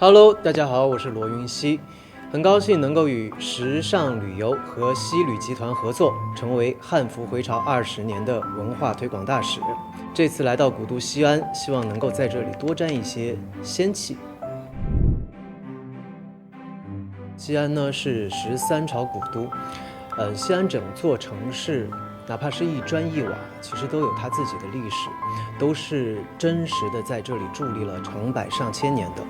Hello，大家好，我是罗云熙，很高兴能够与时尚旅游和西旅集团合作，成为汉服回潮二十年的文化推广大使。这次来到古都西安，希望能够在这里多沾一些仙气。西安呢是十三朝古都，呃，西安整座城市，哪怕是一砖一瓦，其实都有它自己的历史，都是真实的在这里伫立了成百上千年的。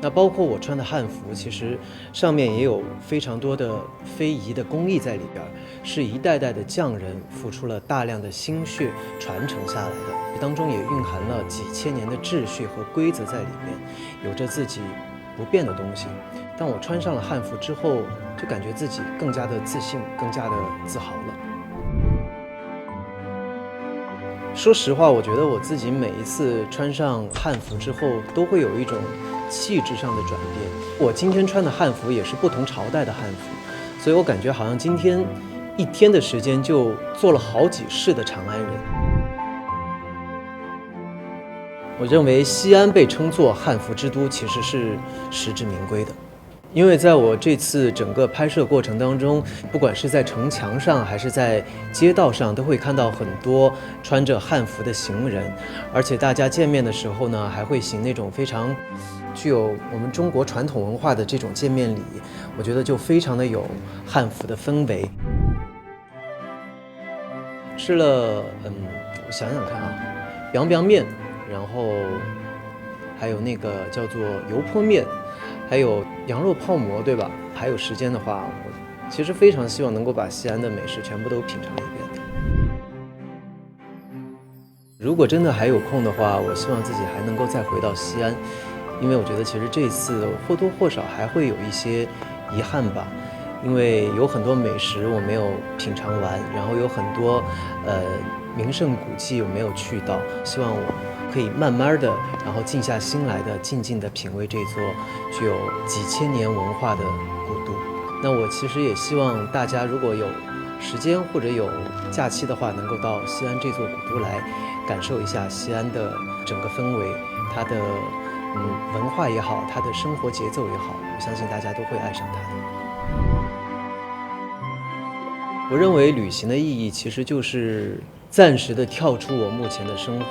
那包括我穿的汉服，其实上面也有非常多的非遗的工艺在里边，是一代代的匠人付出了大量的心血传承下来的，当中也蕴含了几千年的秩序和规则在里面，有着自己不变的东西。当我穿上了汉服之后，就感觉自己更加的自信，更加的自豪了。说实话，我觉得我自己每一次穿上汉服之后，都会有一种。气质上的转变，我今天穿的汉服也是不同朝代的汉服，所以我感觉好像今天一天的时间就做了好几世的长安人。我认为西安被称作汉服之都，其实是实至名归的。因为在我这次整个拍摄过程当中，不管是在城墙上还是在街道上，都会看到很多穿着汉服的行人，而且大家见面的时候呢，还会行那种非常具有我们中国传统文化的这种见面礼，我觉得就非常的有汉服的氛围。吃了，嗯，我想想看啊凉面，然后还有那个叫做油泼面。还有羊肉泡馍，对吧？还有时间的话，我其实非常希望能够把西安的美食全部都品尝一遍。如果真的还有空的话，我希望自己还能够再回到西安，因为我觉得其实这次或多或少还会有一些遗憾吧，因为有很多美食我没有品尝完，然后有很多呃名胜古迹我没有去到，希望我。可以慢慢的，然后静下心来的，静静的品味这座具有几千年文化的古都。那我其实也希望大家如果有时间或者有假期的话，能够到西安这座古都来感受一下西安的整个氛围，它的嗯文化也好，它的生活节奏也好，我相信大家都会爱上它的。我认为旅行的意义其实就是暂时的跳出我目前的生活。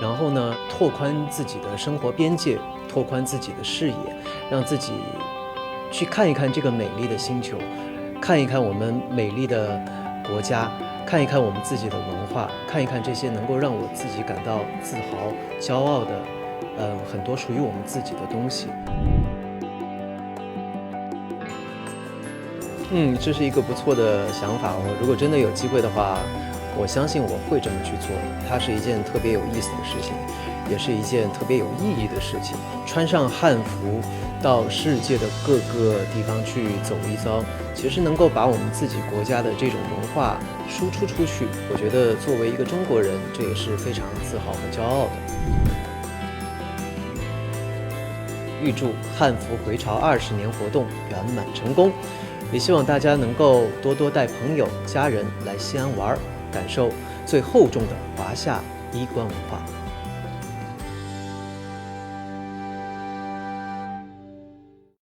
然后呢，拓宽自己的生活边界，拓宽自己的视野，让自己去看一看这个美丽的星球，看一看我们美丽的国家，看一看我们自己的文化，看一看这些能够让我自己感到自豪、骄傲的，嗯，很多属于我们自己的东西。嗯，这是一个不错的想法。我如果真的有机会的话。我相信我会这么去做，它是一件特别有意思的事情，也是一件特别有意义的事情。穿上汉服到世界的各个地方去走一遭，其实能够把我们自己国家的这种文化输出出去。我觉得作为一个中国人，这也是非常自豪和骄傲的。预祝汉服回潮二十年活动圆满成功，也希望大家能够多多带朋友、家人来西安玩。感受最厚重的华夏衣冠文化。